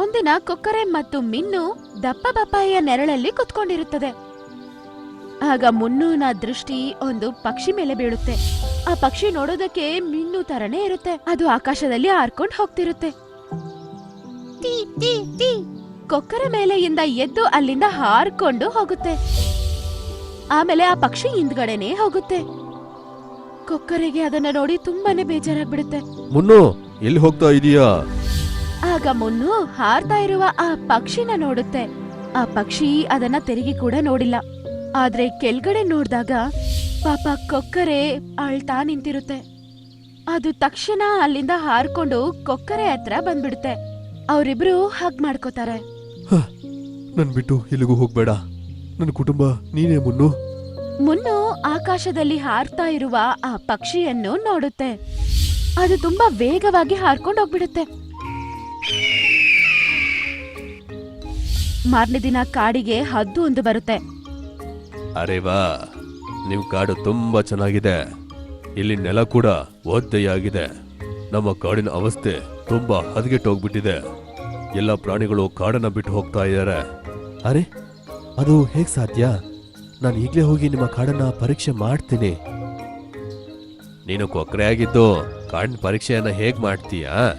ಒಂದಿನ ಕೊಕ್ಕರೆ ಮತ್ತು ಮಿನ್ನು ದಪ್ಪ ಬಪ್ಪಾಯಿಯ ನೆರಳಲ್ಲಿ ಕುತ್ಕೊಂಡಿರುತ್ತದೆ. ಆಗ ಮುನ್ನುನ ದೃಷ್ಟಿ ಒಂದು ಪಕ್ಷಿ ಮೇಲೆ ಬೀಳುತ್ತೆ. ಆ ಪಕ್ಷಿ ನೋಡೋದಕ್ಕೆ ಮಿನ್ನು ತರನೇ ಇರುತ್ತೆ. ಅದು ಆಕಾಶದಲ್ಲಿ ಹಾರ್ಕೊಂಡು ಹೋಗ್ತಿರುತ್ತೆ. ಟೀ, ಟೀ, ಟೀ. ಕೊಕ್ಕರೆ ಮೇಲೆಯಿಂದ ಎದ್ದು ಅಲ್ಲಿಂದ ಹಾರ್ಕೊಂಡು ಹೋಗುತ್ತೆ. ಆಮೇಲೆ ಆ ಪಕ್ಷಿ ಹಿಂದ್ಗಡೆನೆ ಹೋಗುತ್ತೆ. ಕೊಕ್ಕರೆಗೆ ಅದನ್ನ ನೋಡಿ ತುಂಬಾನೇ ಬೇಜಾರಾಗ್ಬಿಡುತ್ತೆ. ಮುನ್ನು ಎಲ್ಲಿ ಹೋಗ್ತಾ ಇದೀಯಾ? ಆಗ ಮುನ್ನು ಹಾರ್ತಾ ಇರುವ ಆ ಪಕ್ಷಿನ ನೋಡುತ್ತೆ. ಆ ಪಕ್ಷಿ ಅದನ್ನ ತೆರಿಗೆ ಕೂಡ ನೋಡಿಲ್ಲ. ಆದ್ರೆ ಕೆಳಗಡೆ ನೋಡಿದಾಗ ಪಾಪ ಕೊಕ್ಕರೆ ಅಳ್ತಾ ನಿಂತಿರುತ್ತೆ. ಅದು ತಕ್ಷಣ ಅಲ್ಲಿಂದ ಹಾರ್ಕೊಂಡು ಕೊಕ್ಕರೆ ಹತ್ರ ಬಂದ್ಬಿಡುತ್ತೆ. ಅವರಿಬ್ರು ಹಗ್ ಮಾಡ್ಕೋತಾರೆ. ನನ್ ಬಿಟ್ಟು ಎಲ್ಲಿಗೂ ಹೋಗ್ಬೇಡ. ನನ್ನ ಕುಟುಂಬ ನೀನೇ ಮುನ್ನು? ಮುನ್ನು ಆಕಾಶದಲ್ಲಿ ಹಾರ್ತಾ ಇರುವ ಆ ಪಕ್ಷಿಯನ್ನು ನೋಡುತ್ತೆ. ಅದು ತುಂಬಾ ವೇಗವಾಗಿ ಹಾರ್ಕೊಂಡು ಹೋಗ್ಬಿಡುತ್ತೆ. ಮಾರನೇ ದಿನ ಕಾಡಿಗೆ ಹದ್ದು ಒಂದು ಬರುತ್ತೆ. ಅರೆ ವಾ ನಿಮ್ ಕಾಡು ತುಂಬಾ ಚೆನ್ನಾಗಿದೆ. ಇಲ್ಲಿ ನೆಲ ಕೂಡ ಒದ್ದೆಯಾಗಿದೆ. ನಮ್ಮ ಕಾಡಿನ ಅವಸ್ಥೆ ತುಂಬಾ ಹದಗೆಟ್ಟೋಗ್ಬಿಟ್ಟಿದೆ ಎಲ್ಲ ಪ್ರಾಣಿಗಳು ಕಾಡನ್ನ ಬಿಟ್ಟು ಹೋಗ್ತಾ ಇದ್ದಾರೆ. ಅರೆ, ಅದು ಹೇಗ್ ಸಾಧ್ಯ? ನಾನು ಈಗಲೇ ಹೋಗಿ ನಿಮ್ಮ ಕಾಡನ್ನ ಪರೀಕ್ಷೆ ಮಾಡ್ತೀನಿ. ನೀನು ಕೊಕ್ಕರೆ ಆಗಿದ್ದು ಕಾಡಿನ ಪರೀಕ್ಷೆಯನ್ನ ಹೇಗ್ ಮಾಡ್ತೀಯಾ?